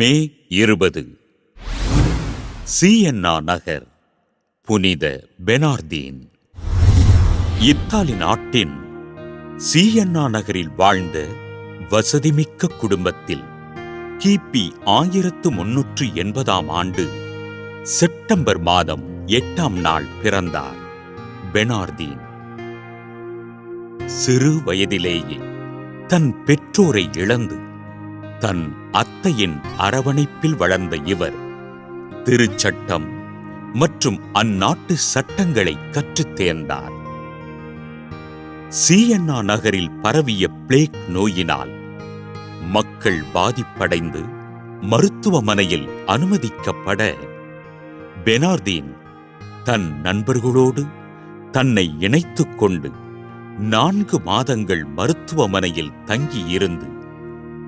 மே இருபது. சிஎன்ஆ நகர் புனித பெனார்தீன். இத்தாலி நாட்டின் சிஎன்ஆ நகரில் வாழ்ந்த வசதிமிக்க குடும்பத்தில் கிபி ஆயிரத்து முன்னூற்று எண்பதாம் ஆண்டு செப்டம்பர் மாதம் எட்டாம் நாள் பிறந்தார் பெனார்தீன். சிறு வயதிலேயே தன் பெற்றோரை இழந்து தன் அத்தையின் அரவணைப்பில் வளர்ந்த இவர். திருச்சட்டம் மற்றும் அந்நாட்டு சட்டங்களை கற்றுத் தேர்ந்தார். சியன்னா நகரில் பரவிய பிளேக் நோயினால் மக்கள் பாதிப்படைந்து மருத்துவமனையில் அனுமதிக்கப்பட பெனார்தீன் தன் நண்பர்களோடு தன்னை இணைத்துக் கொண்டு நான்கு மாதங்கள் மருத்துவமனையில் தங்கியிருந்து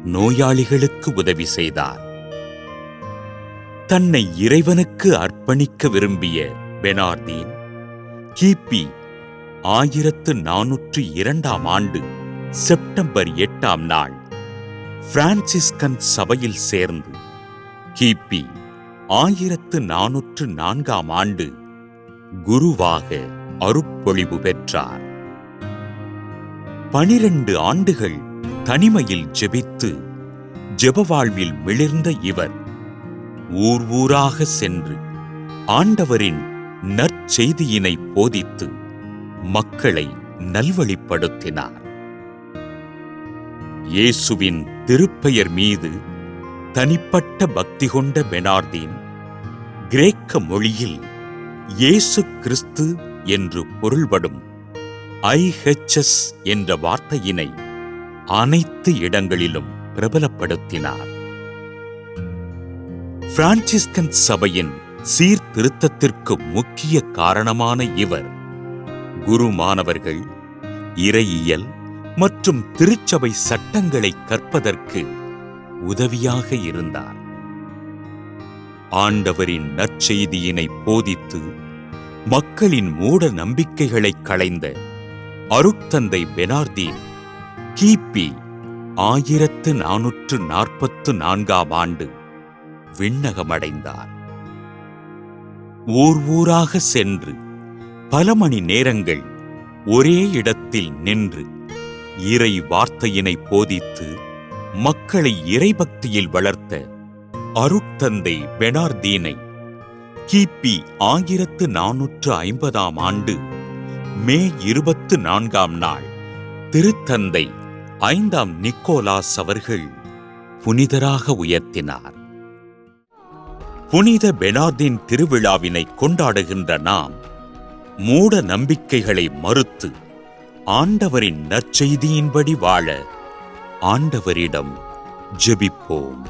நோயாளிகளுக்கு உதவி செய்தார். தன்னை இறைவனுக்கு அர்ப்பணிக்க விரும்பிய பெனார்தீன் கிபி ஆயிரத்து நானூற்று இரண்டாம் ஆண்டு செப்டம்பர் எட்டாம் நாள் பிரான்சிஸ்கன் சபையில் சேர்ந்து கிபி ஆயிரத்து நானூற்று நான்காம் ஆண்டு குருவாக அருப்பொழிவு பெற்றார். பனிரண்டு ஆண்டுகள் தனிமையில் ஜெபித்து ஜெப வாழ்வில் மிளிர்ந்த இவர் ஊர் ஊராக சென்று ஆண்டவரின் நற்செய்தியினை போதித்து மக்களை நல்வழிப்படுத்தினார். இயேசுவின் திருப்பெயர் மீது தனிப்பட்ட பக்தி கொண்ட பெனார்தீன் கிரேக்க மொழியில் இயேசு கிறிஸ்து என்று பொருள்படும் ஐஹெச்எஸ் என்ற வார்த்தையினை அனைத்து இடங்களிலும் பிரபலப்படுத்தினார். பிரான்சிஸ்கன் சபையின் சீர்திருத்தத்திற்கு முக்கிய காரணமான இவர் குரு மாணவர்கள் இறையியல் மற்றும் திருச்சபை சட்டங்களை கற்பதற்கு உதவியாக இருந்தார். ஆண்டவரின் நற்செய்தியினை போதித்து மக்களின் மூட நம்பிக்கைகளை களைந்த அருட்தந்தை பெனார்தீன் கிபி ஆயிரத்து நானூற்று நாற்பத்து நான்காம் ஆண்டு விண்ணகமடைந்தார். ஊர் ஊராக சென்று பல மணி நேரங்கள் ஒரே இடத்தில் நின்று இறை வார்த்தையினை போதித்து மக்களை இறைபக்தியில் வளர்த்த அருட்தந்தை பெனார்தீனை கிபி ஆயிரத்து நானூற்று ஐம்பதாம் ஆண்டு மே இருபத்து நான்காம் நாள் திருத்தந்தை ஐந்தாம் நிக்கோலாஸ் அவர்கள் புனிதராக உயர்த்தினார். புனித பெனார்தின் திருவிழாவினை கொண்டாடுகின்ற நாம் மூட நம்பிக்கைகளை மறுத்து ஆண்டவரின் நற்செய்தியின்படி வாழ ஆண்டவரிடம் ஜெபிப்போம்.